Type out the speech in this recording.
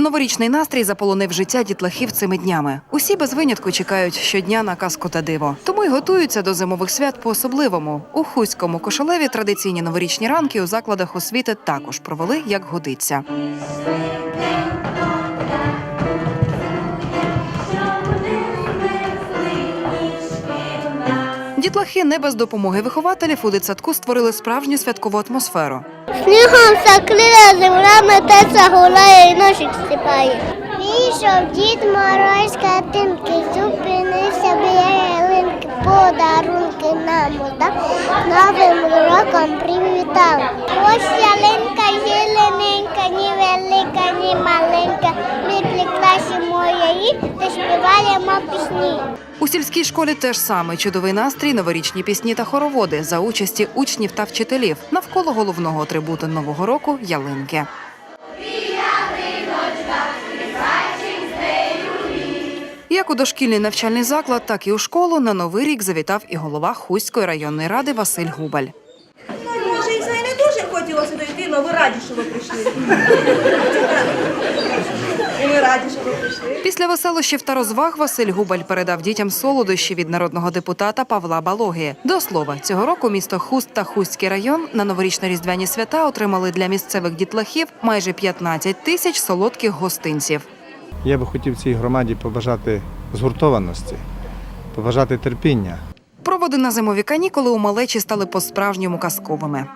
Новорічний настрій заполонив життя дітлахів цими днями. Усі без винятку чекають щодня на казку та диво. Тому й готуються до зимових свят по-особливому. У Хуському кошелеві традиційні новорічні ранки у закладах освіти також провели як годиться. Дітлахи не без допомоги вихователів у дитсадку створили справжню святкову атмосферу. Снігом закрила земля, мететься гуляє і ножик стипає. Вийшов дід Мороз з хатинки, зупинився біля ялинки, подарунки нам удав, новим роком привітав. Ось ялинка зелененька, ні велика, ні маленька. Ми при класі моєї та співаємо пісні. У сільській школі теж саме чудовий настрій, новорічні пісні та хороводи за участі учнів та вчителів навколо головного атрибуту нового року ялинки. Як у дошкільний навчальний заклад, так і у школу на новий рік завітав і голова Хуської районної ради Василь Губаль. Ну, може, і це не дуже хотілося дойти, але ви раді, що ви прийшли. І ми раді, що ви прийшли. Після веселощів та розваг Василь Губаль передав дітям солодощі від народного депутата Павла Балоги. До слова, цього року місто Хуст та Хустський район на новорічно-різдвяні свята отримали для місцевих дітлахів майже 15 тисяч солодких гостинців. Я би хотів цій громаді побажати згуртованості, побажати терпіння. Проводи на зимові канікули у малечі стали по-справжньому казковими.